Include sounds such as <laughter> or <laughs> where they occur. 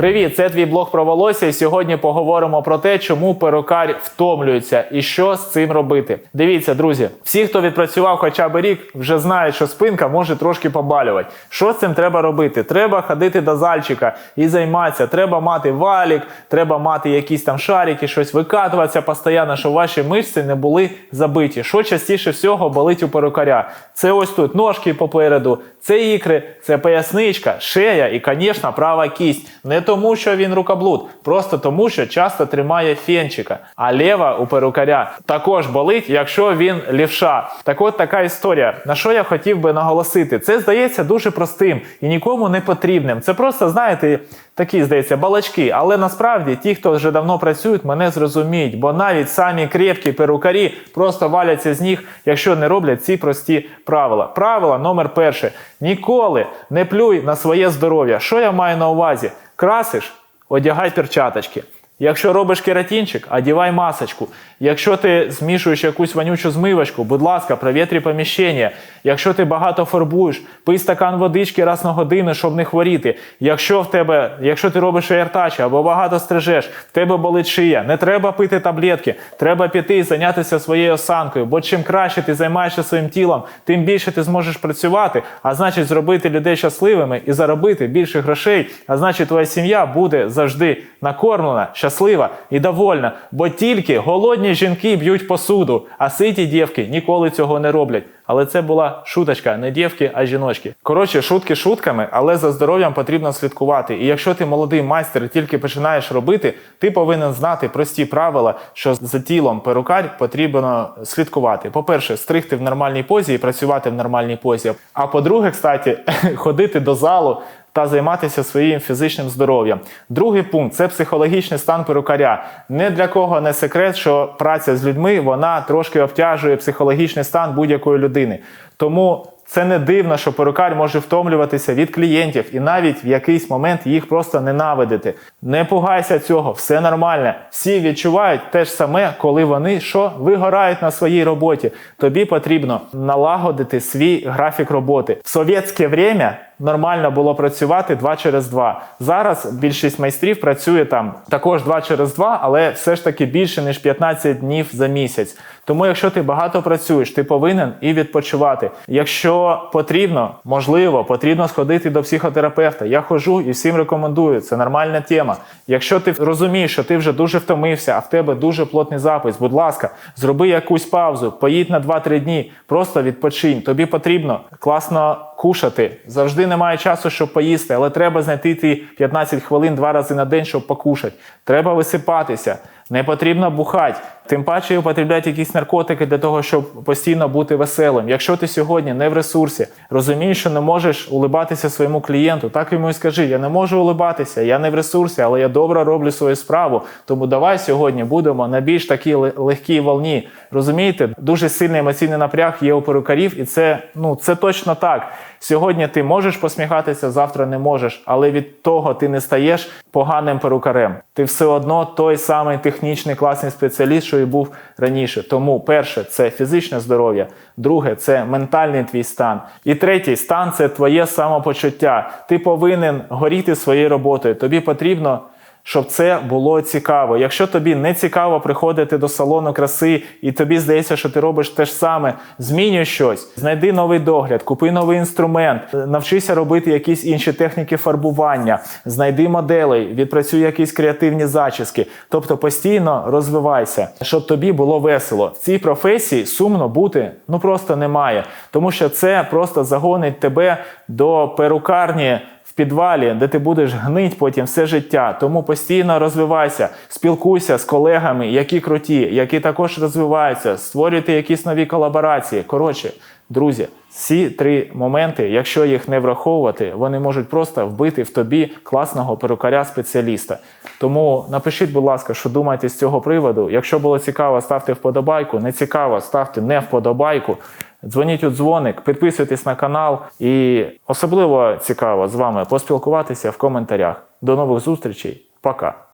Привіт, це твій блог про волосся. І сьогодні поговоримо про те, чому перукар втомлюється і що з цим робити. Дивіться, друзі, всі, хто відпрацював хоча б рік, вже знають, що спинка може трошки побалювати. Що з цим треба робити? Треба ходити до зальчика і займатися. Треба мати валік, треба мати якісь там шарики, щось викатуватися постійно, щоб ваші мишці не були забиті. Що частіше всього болить у перукаря? Це ось тут ножки попереду, це ікри, це поясничка, шея і, звісно, права кість. Не тому, що він рукоблуд, просто тому, що часто тримає фенчика. А лева у перукаря також болить, якщо він лівша. Так от така історія. На що я хотів би наголосити? Це здається дуже простим і нікому не потрібним. Це просто, знаєте, такі, здається, балачки. Але насправді ті, хто вже давно працюють, мене зрозуміють, бо навіть самі крепкі перукарі просто валяться з ніг, якщо не роблять ці прості правила. Правила номер перше: ніколи не плюй на своє здоров'я. Що я маю на увазі? Красиш, одягай перчаточки. Якщо робиш кератинчик, одівай масочку. Якщо ти змішуєш якусь вонючу змивочку, будь ласка, провітрі поміщення. Якщо ти багато фарбуєш, пий стакан водички раз на годину, щоб не хворіти. Якщо в тебе, якщо ти робиш аіртач або багато стрижеш, в тебе болить шия, не треба пити таблетки, треба піти і зайнятися своєю осанкою. Бо чим краще ти займаєшся своїм тілом, тим більше ти зможеш працювати, а значить зробити людей щасливими і заробити більше грошей. А значить, твоя сім'я буде завжди накормлена, щаслива і довольна. Бо тільки голодні жінки б'ють посуду, а ситі дівки ніколи цього не роблять. Але це була шуточка, не дівки, а жіночки. Коротше, шутки шутками, але за здоров'ям потрібно слідкувати. І якщо ти молодий майстер тільки починаєш робити, ти повинен знати прості правила, що за тілом перукар потрібно слідкувати. По-перше, стригти в нормальній позі і працювати в нормальній позі. А по-друге, кстати, <laughs> ходити до залу. Та займатися своїм фізичним здоров'ям. Другий пункт це психологічний стан перукаря. Не для кого не секрет, що праця з людьми вона трошки обтяжує психологічний стан будь-якої людини. Тому це не дивно, що перукар може втомлюватися від клієнтів і навіть в якийсь момент їх просто ненавидити. Не пугайся цього, все нормально. Всі відчувають те ж саме, коли вони що вигорають на своїй роботі. Тобі потрібно налагодити свій графік роботи. В совєтське время нормально було працювати 2 через 2. Зараз більшість майстрів працює там також 2 через 2, але все ж таки більше ніж 15 днів за місяць. Тому, якщо ти багато працюєш, ти повинен і відпочивати. Якщо потрібно, можливо, потрібно сходити до психотерапевта. Я ходжу і всім рекомендую. Це нормальна тема. Якщо ти розумієш, що ти вже дуже втомився, а в тебе дуже плотний запис, будь ласка, зроби якусь паузу, поїдь на 2-3 дні, просто відпочинь. Тобі потрібно класно кушати. Завжди немає часу, щоб поїсти, але треба знайти ті 15 хвилин два рази на день, щоб покушати. Треба висипатися. Не потрібно бухати. Тим паче употребляти якісь наркотики для того, щоб постійно бути веселим. Якщо ти сьогодні не в ресурсі, розумієш, що не можеш улибатися своєму клієнту, так йому і скажи: я не можу улибатися, я не в ресурсі, але я добре роблю свою справу. Тому давай сьогодні будемо на більш такій легкій волні. Розумієте, дуже сильний емоційний напряг є у перукарів, і це ну це точно так. Сьогодні ти можеш посміхатися, завтра не можеш, але від того ти не стаєш поганим перукарем. Ти все одно той самий технічний класний спеціаліст, що і був раніше. Тому перше це фізичне здоров'я, друге це ментальний твій стан. І третій стан це твоє самопочуття. Ти повинен горіти своєю роботою. Тобі потрібно. Щоб це було цікаво. Якщо тобі не цікаво приходити до салону краси, і тобі здається, що ти робиш те ж саме, змінюй щось, знайди новий догляд, купи новий інструмент, навчися робити якісь інші техніки фарбування, знайди моделей, відпрацюй якісь креативні зачіски. Тобто постійно розвивайся, щоб тобі було весело. В цій професії сумно бути ну просто немає, тому що це просто загонить тебе до перукарні в підвалі, де ти будеш гнить потім все життя. Тому постійно розвивайся, спілкуйся з колегами, які круті, які також розвиваються, створюйте якісь нові колаборації. Коротше, друзі, ці три моменти, якщо їх не враховувати, вони можуть просто вбити в тобі класного перукаря-спеціаліста. Тому напишіть, будь ласка, що думаєте з цього приводу. Якщо було цікаво, ставте вподобайку. Не цікаво, ставте не вподобайку. Дзвоніть у дзвоник, підписуйтесь на канал, і особливо цікаво з вами поспілкуватися в коментарях. До нових зустрічей, пока!